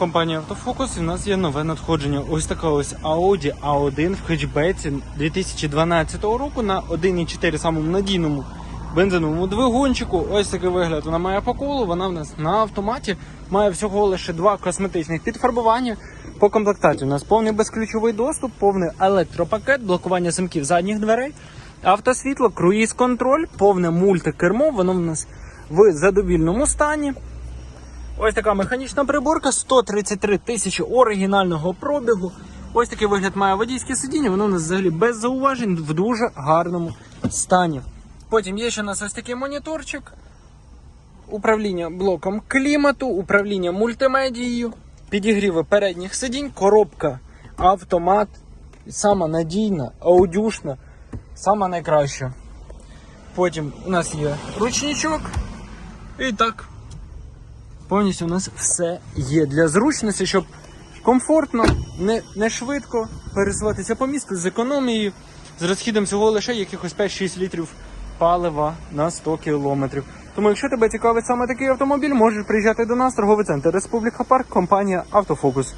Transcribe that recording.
компанія Автофокус. В нас є нове надходження. Ось така ось Audi A1 в хетчбеці 2012 року на 1,4 самому надійному бензиновому двигунчику. Ось такий вигляд вона має по колу. Вона в нас на автоматі має всього лише два косметичних підфарбування. По комплектації у нас повний безключовий доступ, повний електропакет, блокування замків задніх дверей, автосвітло, круїз-контроль, повне мультикермо. Воно в нас в задовільному стані. Ось така механічна приборка, 133 тисячі оригінального пробігу. Ось такий вигляд має водійське сидіння, воно у нас взагалі без зауважень в дуже гарному стані. Потім є ще у нас ось такий моніторчик, управління блоком клімату, управління мультимедією, підігріви передніх сидінь, коробка, автомат, сама надійна, аудюшна, сама найкраща. Потім у нас є ручничок. І так, повністю у нас все є для зручності, щоб комфортно, не, не швидко пересуватися по місту з економією, з розхідом всього лише якихось 5-6 літрів палива на 100 кілометрів. Тому, якщо тебе цікавить саме такий автомобіль, можеш приїжджати до нас, торговий центр Республіка Парк, компанія Автофокус.